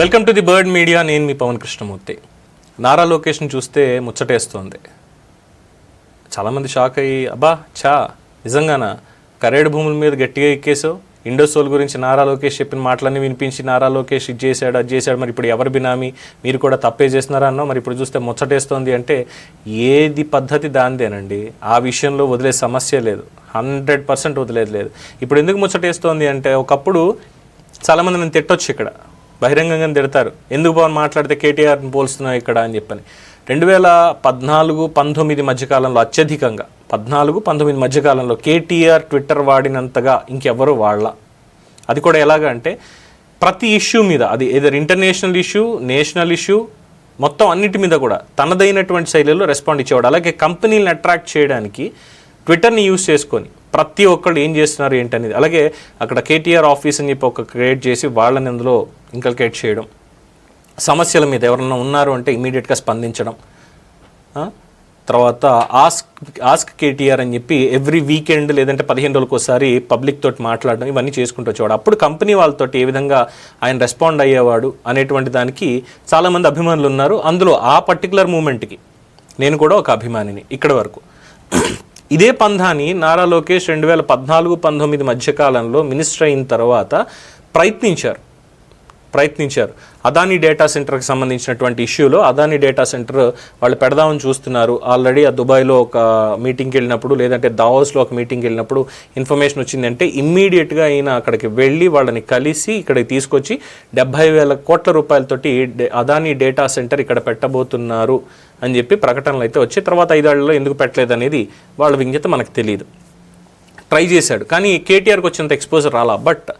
Welcome to the Bird Media. నేను మీ Pawan Krishnamurthy. Nara location చూస్తే ముచ్చటేస్తోంది. చాలామంది షాక్ అయ్యి అబ్బా చా నిజంగానా? కరేడు భూముల మీద గట్టిగా ఎక్కేసావు ఇండోసోల్ గురించి నారా లోకేష్ చెప్పిన మాటలన్నీ వినిపించి నారా లోకేష్ ఇది చేశాడు అది చేశాడు? మరి ఇప్పుడు ఎవరు బినామీ? మీరు కూడా తప్పే చేస్తున్నారా అన్నో మరి ఇప్పుడు చూస్తే ముచ్చటేస్తోంది అంటే ఏది పద్ధతి దానిదేనండి? ఆ విషయంలో వదిలే సమస్య లేదు. హండ్రెడ్ పర్సెంట్ వదిలేదు లేదు. ఇప్పుడు ఎందుకు ముచ్చటేస్తోంది అంటే ఒకప్పుడు చాలామంది నేను తిట్టొచ్చు ఇక్కడ. బహిరంగంగా తిడతారు. ఎందుకు పవన్ మాట్లాడితే కేటీఆర్ని పోల్స్తున్నావు ఇక్కడ అని చెప్పని. రెండు వేల పద్నాలుగు పంతొమ్మిది మధ్యకాలంలో అత్యధికంగా పద్నాలుగు పంతొమ్మిది మధ్యకాలంలో కేటీఆర్ ట్విట్టర్ వాడినంతగా ఇంకెవరు వాళ్ళ అది కూడా ఎలాగా అంటే ప్రతి ఇష్యూ మీద అది ఏదైనా ఇంటర్నేషనల్ ఇష్యూ నేషనల్ ఇష్యూ మొత్తం అన్నిటి మీద కూడా తనదైనటువంటి శైలిలో రెస్పాండ్ ఇచ్చేవాడు. అలాగే కంపెనీలను అట్రాక్ట్ చేయడానికి ట్విట్టర్ని యూజ్ చేసుకొని ప్రతి ఒక్కళ్ళు ఏం చేస్తున్నారు ఏంటనేది. అలాగే అక్కడ కేటీఆర్ ఆఫీస్ అని చెప్పి ఒక క్రియేట్ చేసి వాళ్ళని అందులో ఇంకల్కేట్ చేయడం. సమస్యల మీద ఎవరన్నా ఉన్నారు అంటే ఇమీడియట్గా స్పందించడం. తర్వాత ఆస్క్ ఆస్క్ కేటీఆర్ అని చెప్పి ఎవ్రీ వీకెండ్ లేదంటే పదిహేను రోజులకు ఒకసారి పబ్లిక్ తోటి మాట్లాడడం ఇవన్నీ చేసుకుంటూ వచ్చేవాడు. అప్పుడు కంపెనీ వాళ్ళతోటి ఏ విధంగా ఆయన రెస్పాండ్ అయ్యేవాడు అనేటువంటి దానికి చాలామంది అభిమానులు ఉన్నారు. అందులో ఆ పర్టికులర్ మూమెంట్కి నేను కూడా ఒక అభిమానిని ఇక్కడ వరకు. ఇదే పంధాని నారా లోకేష్ రెండు వేల పద్నాలుగు పంతొమ్మిది మధ్యకాలంలో మినిస్టర్ అయిన తర్వాత ప్రయత్నించారు. ప్రయత్నించారు. అదానీ డేటా సెంటర్కి సంబంధించినటువంటి ఇష్యూలో అదానీ డేటా సెంటర్ వాళ్ళు పెడదామని చూస్తున్నారు. ఆల్రెడీ ఆ దుబాయ్లో ఒక మీటింగ్కి వెళ్ళినప్పుడు లేదంటే దావోస్లో ఒక మీటింగ్కి వెళ్ళినప్పుడు ఇన్ఫర్మేషన్ వచ్చిందంటే ఇమ్మీడియట్గా ఈయన అక్కడికి వెళ్ళి వాళ్ళని కలిసి ఇక్కడికి తీసుకొచ్చి డెబ్బై వేల కోట్ల రూపాయలతోటి అదాని అదానీ డేటా సెంటర్ ఇక్కడ పెట్టబోతున్నారు అని చెప్పి ప్రకటనలు అయితే వచ్చి తర్వాత ఐదేళ్ళలో ఎందుకు పెట్టలేదు అనేది వాళ్ళ విజ్ఞత మనకు తెలియదు ట్రై చేశాడు. కానీ కేటీఆర్కి వచ్చినంత ఎక్స్పోజర్ రాలా. బట్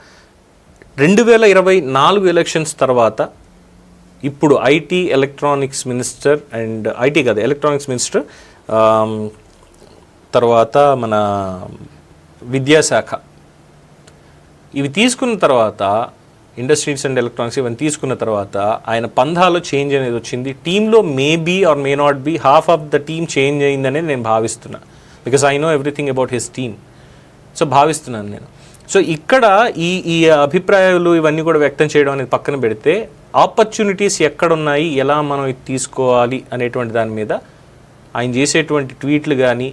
రెండు వేల ఇరవై నాలుగు ఎలక్షన్స్ తర్వాత ఇప్పుడు IT electronics minister and IT కాదు ఎలక్ట్రానిక్స్ మినిస్టర్ um, తర్వాత మన విద్యాశాఖ. ఇవి తీసుకున్న తర్వాత ఇండస్ట్రీస్ అండ్ ఎలక్ట్రానిక్స్ ఇవన్నీ తీసుకున్న తర్వాత ఆయన పంధాలో చేంజ్ అనేది వచ్చింది. టీంలో maybe or may not be half of the team change అయిందనే నేను భావిస్తున్నా. Because I know everything about his team so భావిస్తున్నాను నేను. సో ఇక్కడ ఈ ఈ అభిప్రాయాలు ఇవన్నీ కూడా వ్యక్తం చేయడం అనేది పక్కన పెడితే ఆపర్చునిటీస్ ఎక్కడున్నాయి ఎలా మనం తీసుకోవాలి అనేటువంటి దాని మీద ఆయన చేసేటువంటి ట్వీట్లు కానీ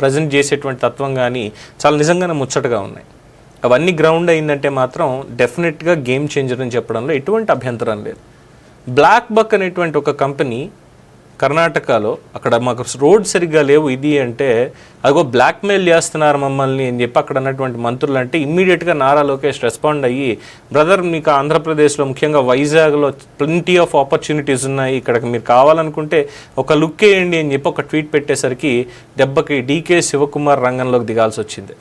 ప్రజెంట్ చేసేటువంటి తత్వం కానీ చాలా నిజంగానే ముచ్చటగా ఉన్నాయి. అవన్నీ గ్రౌండ్ అయిందంటే మాత్రం డెఫినెట్గా గేమ్ చేంజర్ అని చెప్పడంలో ఎటువంటి అభ్యంతరం లేదు. బ్లాక్ బక్ అనేటువంటి ఒక కంపెనీ కర్ణాటకలో అక్కడ మాకు రోడ్ సరిగ్గా లేవు ఇది అంటే అదిగో బ్లాక్మెయిల్ చేస్తున్నారు మమ్మల్ని అని చెప్పి అక్కడ ఉన్నటువంటి మంత్రులు అంటే ఇమ్మీడియట్గా నారా లోకేష్ రెస్పాండ్ అయ్యి బ్రదర్ మీకు ఆంధ్రప్రదేశ్లో ముఖ్యంగా వైజాగ్లో ప్lenty ఆఫ్ ఆపర్చునిటీస్ ఉన్నాయి ఇక్కడికి మీరు కావాలనుకుంటే ఒక లుక్ వేయండి అని చెప్పి ఒక ట్వీట్ పెట్టేసరికి దెబ్బకి డీకే శివకుమార్ రంగంలోకి దిగాల్సి వచ్చింది.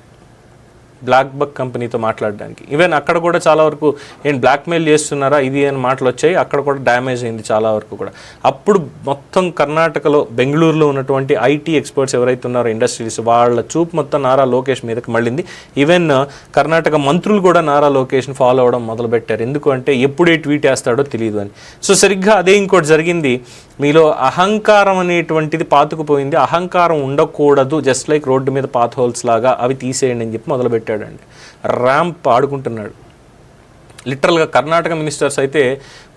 బ్లాక్ బక్ కంపెనీతో మాట్లాడడానికి. ఈవెన్ అక్కడ కూడా చాలా వరకు ఏం బ్లాక్మెయిల్ చేస్తున్నారా ఇది అని మాటలు వచ్చాయి అక్కడ కూడా డ్యామేజ్ అయింది చాలా వరకు కూడా. అప్పుడు మొత్తం కర్ణాటకలో బెంగళూరులో ఉన్నటువంటి ఐటీ ఎక్స్పర్ట్స్ ఎవరైతే ఉన్నారో ఇండస్ట్రీస్ వాళ్ళ చూపు మొత్తం నారా లోకేష్ మీదకి మళ్ళింది. ఈవెన్ uh, కర్ణాటక మంత్రులు కూడా నారా లోకేష్ని ఫాలో అవడం మొదలుపెట్టారు. ఎందుకంటే ఎప్పుడే ట్వీట్ వేస్తాడో తెలియదు అని. సో సరిగ్గా అదే ఇంకోటి జరిగింది. మీలో అహంకారం అనేటువంటిది పాతుకుపోయింది. అహంకారం ఉండకూడదు. జస్ట్ లైక్ రోడ్డు మీద పాత్ హోల్స్ లాగా అవి తీసేయండి అని చెప్పి పెట్టాడండి ర్యాంప్ ఆడుకుంటున్నాడు లిటరల్గా కర్ణాటక మినిస్టర్స్ అయితే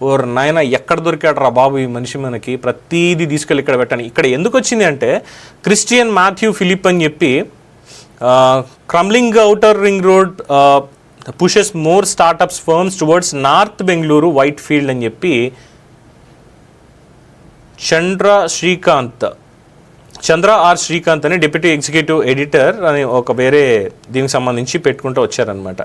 ఓ నాయన ఎక్కడ దొరికాడు రా బాబు ఈ మనిషి మనకి? ప్రతీది తీసుకెళ్ళి ఇక్కడ పెట్టాను. ఇక్కడ ఎందుకు వచ్చింది అంటే క్రిస్టియన్ మాథ్యూ ఫిలిప్ అని చెప్పి crumbling outer ring road pushes more startups firms towards north Bengaluru Whitefield అని చెప్పి చంద్ర శ్రీకాంత్ చంద్ర ఆర్ శ్రీకాంత్ అని డిప్యూటీ ఎగ్జిక్యూటివ్ ఎడిటర్ అని ఒక వేరే దీనికి సంబంధించి పెట్టుకుంటూ వచ్చారనమాట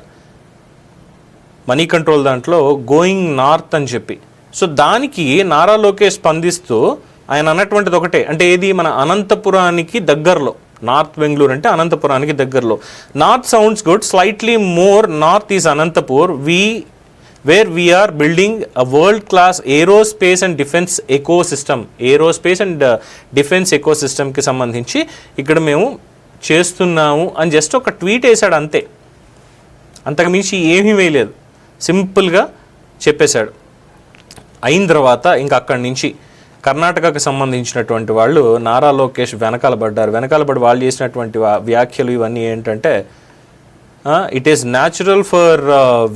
మనీ కంట్రోల్ దాంట్లో గోయింగ్ నార్త్ అని చెప్పి. సో దానికి నారా లోకేష్ స్పందిస్తూ ఆయన అన్నటువంటిది ఒకటే. అంటే ఏది? మన అనంతపురానికి దగ్గరలో. నార్త్ బెంగళూరు అంటే అనంతపురానికి దగ్గరలో. North sounds good. Slightly more north is Anantapur. We where we are building a world class aerospace and defence ecosystem aerospace and defence echo సిస్టమ్కి సంబంధించి ఇక్కడ మేము చేస్తున్నాము అని జస్ట్ ఒక ట్వీట్ వేశాడు అంతే. అంతకుమించి ఏమీ వేయలేదు. సింపుల్గా చెప్పేశాడు. అయిన తర్వాత ఇంకా అక్కడి నుంచి కర్ణాటకకు సంబంధించినటువంటి వాళ్ళు నారా లోకేష్ వెనకాల పడ్డారు. వెనకాల పడి వాళ్ళు చేసినటువంటి వ్యాఖ్యలు ఇవన్నీ ఏంటంటే it is natural for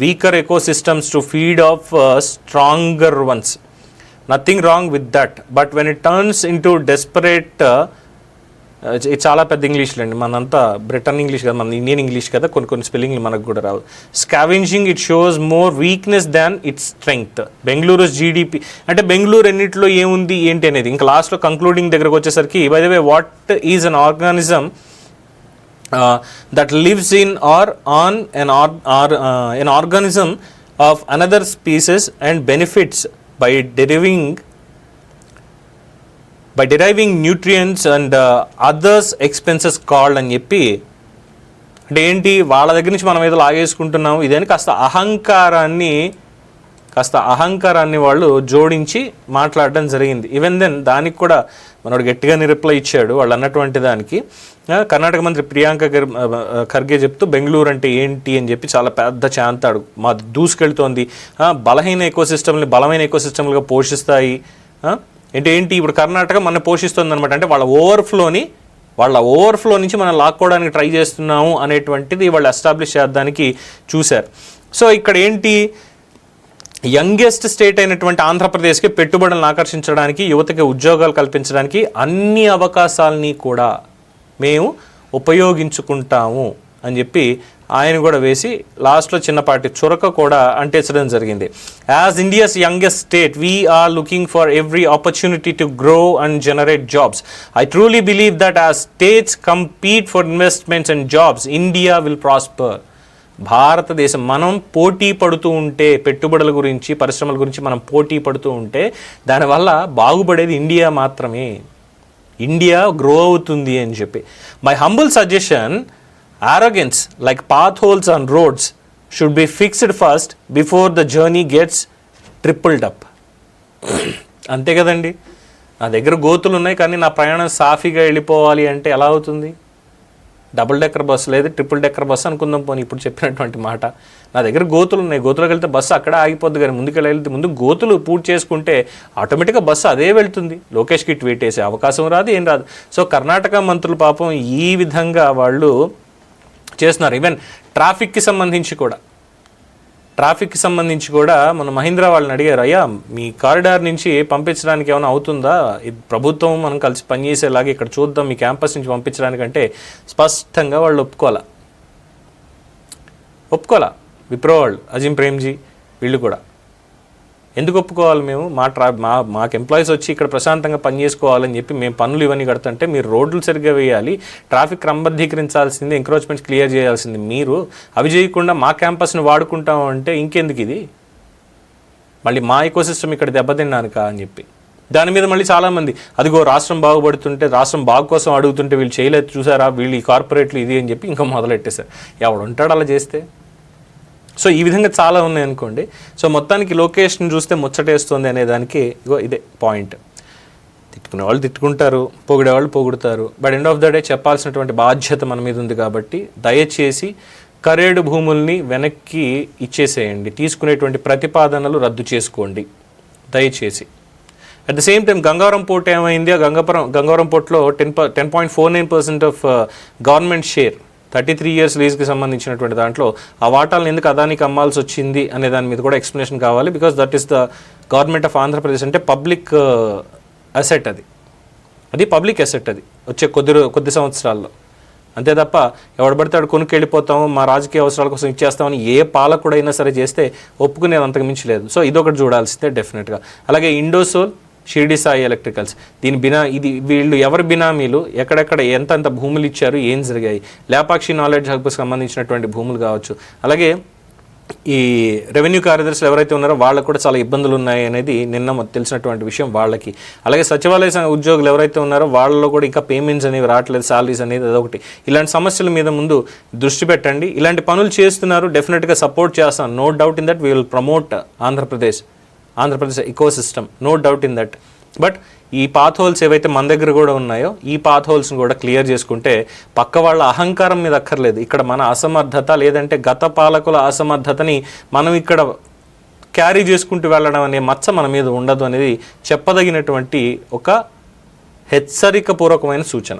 weaker ecosystems to feed off stronger ones nothing wrong with that but when it turns into desperate చాలా పెద్ద ఇంగ్లీష్లో అండి మనంతా బ్రిటన్ ఇంగ్లీష్ కదా మన ఇండియన్ ఇంగ్లీష్ కదా కొన్ని కొన్ని స్పెల్లింగ్లు మనకు కూడా రావు. Scavenging it shows more weakness than its strength Bengaluru GDP అంటే బెంగళూరు ఎన్నిట్లో ఏముంది ఏంటి అనేది. ఇంకా లాస్ట్లో కంక్లూడింగ్ దగ్గరకు వచ్చేసరికి by the way what is an organism that lives in or on an or, or uh, an organism of another species and benefits by deriving by deriving nutrients and uh, others expenses called అని చెప్పి అంటే ఏంటి వాళ్ళ దగ్గర నుంచి మనం ఏదో లాగేసుకుంటున్నాం ఇదని కాస్త అహంకారాన్ని కాస్త అహంకారాన్ని వాళ్ళు జోడించి మాట్లాడడం జరిగింది. ఈవెన్ దెన్ దానికి కూడా మనోడు గట్టిగానే రిప్లై ఇచ్చాడు వాళ్ళు అన్నటువంటి దానికి. కర్ణాటక మంత్రి ప్రియాంక గర్- ఖర్గే చెప్తూ బెంగళూరు అంటే ఏంటి అని చెప్పి చాలా పెద్ద చాంతాడు. మా దూసుకెళ్తోంది. బలహీన ఎకోసిస్టమ్ని బలమైన ఎకోసిస్టమ్లుగా పోషిస్తాయి. ఏంటి అంటే ఏంటి? ఇప్పుడు కర్ణాటక మన పోషిస్తుంది అనమాట అంటే వాళ్ళ ఓవర్ఫ్లోని వాళ్ళ ఓవర్ఫ్లో నుంచి మనం లాక్కోవడానికి ట్రై చేస్తున్నాము అనేటువంటిది వాళ్ళు ఎస్టాబ్లిష్ చేద్దానికి చూశారు. సో ఇక్కడ ఏంటి? యంగెస్ట్ స్టేట్ అయినటువంటి ఆంధ్రప్రదేశ్కి పెట్టుబడులను ఆకర్షించడానికి యువతకి ఉద్యోగాలు కల్పించడానికి అన్ని అవకాశాలని కూడా మేము ఉపయోగించుకుంటాము అని చెప్పి ఆయన కూడా వేసి లాస్ట్లో చిన్నపాటి చురక కూడా అంటించడం జరిగింది. As India's youngest state we are looking for every opportunity to grow and generate jobs I truly believe that as states compete for investments and jobs India will prosper భారతదేశం మనం పోటీ పడుతూ ఉంటే పెట్టుబడుల గురించి పరిశ్రమల గురించి మనం పోటీ పడుతూ ఉంటే దానివల్ల బాగుపడేది ఇండియా మాత్రమే. ఇండియా గ్రో అవుతుంది అని చెప్పి. My humble suggestion arrogance like potholes on roads should be fixed first before the journey gets tripled up అంతే కదండి. నా దగ్గర గోతులు ఉన్నాయి కానీ నా ప్రయాణం సాఫీగా వెళ్ళిపోవాలి అంటే ఎలా అవుతుంది? డబుల్ డెక్కర్ బస్సు లేదు ట్రిపుల్ డెక్కర్ బస్సు అనుకుందాం పోనీ ఇప్పుడు చెప్పినటువంటి మాట. నా దగ్గర గోతులు ఉన్నాయి. గోతులకు వెళ్తే బస్సు అక్కడ ఆగిపోద్ది కానీ ముందుకు వెళ్తే ముందు గోతులు పూర్తి చేసుకుంటే ఆటోమేటిక్గా బస్సు అదే వెళ్తుంది. లోకేష్కి ట్వీట్ వేసే అవకాశం రాదు ఏం రాదు. సో కర్ణాటక మంత్రులు పాపం ఈ విధంగా వాళ్ళు చేస్తున్నారు. ఈవెన్ ట్రాఫిక్కి సంబంధించి కూడా. ట్రాఫిక్కి సంబంధించి కూడా మన మహీంద్రా వాళ్ళని అడిగారు అయ్యా మీ కారిడార్ నుంచి పంపించడానికి ఏమైనా అవుతుందా? ఇది ప్రభుత్వం మనం కలిసి పనిచేసేలాగా ఇక్కడ చూద్దాం మీ క్యాంపస్ నుంచి పంపించడానికంటే స్పష్టంగా వాళ్ళు ఒప్పుకోవాలా? ఒప్పుకోవాలా? విప్రో వాళ్ళు అజిం ప్రేమ్జీ వీళ్ళు కూడా. ఎందుకు ఒప్పుకోవాలి మేము? మా ట్రా మా మాకు ఎంప్లాయీస్ వచ్చి ఇక్కడ ప్రశాంతంగా పని చేసుకోవాలని చెప్పి మేము పనులు ఇవన్నీ కడుతుంటే మీరు రోడ్లు సరిగ్గా వేయాలి ట్రాఫిక్ క్రమబద్ధీకరించాల్సింది ఎంక్రోచ్మెంట్స్ క్లియర్ చేయాల్సింది. మీరు అవి చేయకుండా మా క్యాంపస్ని వాడుకుంటాం అంటే ఇంకెందుకు ఇది? మళ్ళీ మా ఎకోసిస్టమ్ ఇక్కడ దెబ్బతిన్నానుకా అని చెప్పి. దాని మీద మళ్ళీ చాలామంది అదిగో రాష్ట్రం బాగుపడుతుంటే రాష్ట్రం బాగు కోసం అడుగుతుంటే వీళ్ళు చేయలేదు చూసారా? వీళ్ళు ఈ కార్పొరేట్లు ఇది అని చెప్పి ఇంకా మొదలెట్టేశారు. ఎవడు ఉంటాడు అలా చేస్తే? సో ఈ విధంగా చాలా ఉన్నాయి అనుకోండి. సో మొత్తానికి లొకేషన్ చూస్తే ముచ్చటేస్తుంది అనే దానికి ఇగో ఇదే పాయింట్ తిట్టుకునే వాళ్ళు తిట్టుకుంటారు పొగిడే వాళ్ళు పొగుడుతారు. But end of the day చెప్పాల్సినటువంటి బాధ్యత మన మీద ఉంది కాబట్టి దయచేసి కరేడు భూముల్ని వెనక్కి ఇచ్చేసేయండి. తీసుకునేటువంటి ప్రతిపాదనలు రద్దు చేసుకోండి. దయచేసి. At the same time Gangaram port ఏమైంది? ఆ Gangapuram Gangaram పోర్ట్లో ten ten point four nine percent of government share thirty three years లీజ్కి సంబంధించినటువంటి దాంట్లో ఆ వాటాలను ఎందుకు అదానికి అమ్మాల్సి వచ్చింది అనే దాని మీద కూడా ఎక్స్ప్లెనేషన్ కావాలి because that is the government of Andhra Pradesh అంటే పబ్లిక్ అసెట్ అది. అది పబ్లిక్ అసెట్ అది వచ్చే కొద్ది కొద్ది సంవత్సరాల్లో. అంతే తప్ప ఎవడు పడితే ఆడు కొనుక్కి మా రాజకీయ అవసరాల కోసం ఇచ్చేస్తామని ఏ పాలకుడైనా సరే చేస్తే ఒప్పుకునేది అంతకు మించి లేదు. సో ఇదొకటి చూడాల్సిందే డెఫినెట్గా. అలాగే ఇండోసోల్ షిర్డి సాయి ఎలక్ట్రికల్స్. దీని బినా ఇది వీళ్ళు ఎవరి బినామీలు ఎక్కడెక్కడ ఎంతంత భూములు ఇచ్చారు ఏం జరిగాయి. లేపాక్షి నాలెడ్జ్ హబ్కు సంబంధించినటువంటి భూములు కావచ్చు. అలాగే ఈ రెవెన్యూ కార్యదర్శులు ఎవరైతే ఉన్నారో వాళ్ళకు కూడా చాలా ఇబ్బందులు ఉన్నాయి అనేది నిన్న తెలిసినటువంటి విషయం వాళ్ళకి. అలాగే సచివాలయ ఉద్యోగులు ఎవరైతే ఉన్నారో వాళ్ళలో కూడా ఇంకా పేమెంట్స్ అనేవి రావట్లేదు సాలరీస్ అనేది అదొకటి. ఇలాంటి సమస్యల మీద ముందు దృష్టి పెట్టండి. ఇలాంటి పనులు చేస్తున్నారు డెఫినెట్గా సపోర్ట్ చేస్తాను. No doubt in that we will promote Andhra Pradesh Andhra Pradesh ecosystem no doubt in that but ఈ పాత్ హోల్స్ ఏవైతే మన దగ్గర కూడా ఉన్నాయో ఈ పాత్ హోల్స్ని కూడా క్లియర్ చేసుకుంటే పక్క వాళ్ళ అహంకారం మీద అక్కర్లేదు. ఇక్కడ మన అసమర్థత లేదంటే గత పాలకుల అసమర్థతని మనం ఇక్కడ క్యారీ చేసుకుంటూ వెళ్ళడం అనే మచ్చ మన మీద ఉండదు అనేది చెప్పదగినటువంటి ఒక హెచ్చరికపూర్వకమైన సూచన.